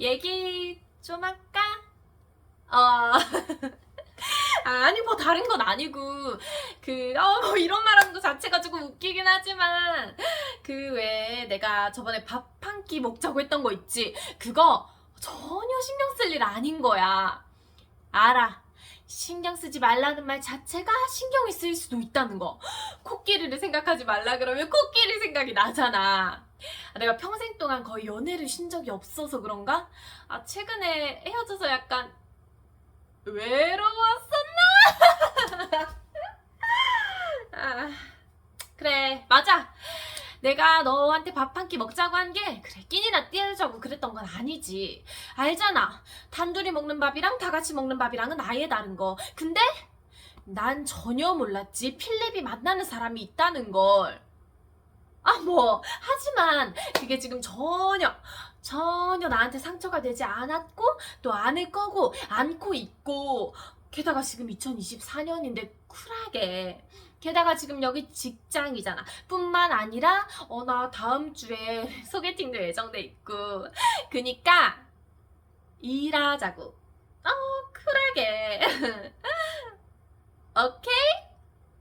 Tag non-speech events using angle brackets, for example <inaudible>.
얘기 좀 할까? 어. <laughs> 아니 뭐 다른 건 아니고 그어 뭐 이런 말하는 거 자체가 조금 웃기긴 하지만 그 외에 내가 저번에 밥 한 끼 먹자고 했던 거 있지? 그거 전혀 신경 쓸 일 아닌 거야. 알아. 신경 쓰지 말라는 말 자체가 신경이 쓰일 수도 있다는 거. <gasps> 코끼리를 생각하지 말라 그러면 코끼리 생각이 나잖아 아, 내가 평생 동안 거의 연애를 쉰 적이 없어서 그런가? 아 최근에 헤어져서 약간 외로웠었나? <laughs> 아, 그래 맞아. 내가 너한테 밥 한 끼 먹자고 한 게 그래 끼니나 띄우자고 그랬던 건 아니지. 알잖아. 단둘이 먹는 밥이랑 다 같이 먹는 밥이랑은 아예 다른 거. 근데 난 전혀 몰랐지. 필립이 만나는 사람이 있다는 걸 아, 뭐, 하지만 그게 지금 전혀, 전혀 나한테 상처가 되지 않았고, 또 않을 거고, 않고 있고, 게다가 지금 2024년인데 쿨하게. 게다가 지금 여기 직장이잖아. 뿐만 아니라, 어, 나 다음 주에 <laughs> 소개팅도 예정돼 있고. 그니까, 일하자고. 어, 쿨하게. <laughs> 오케이?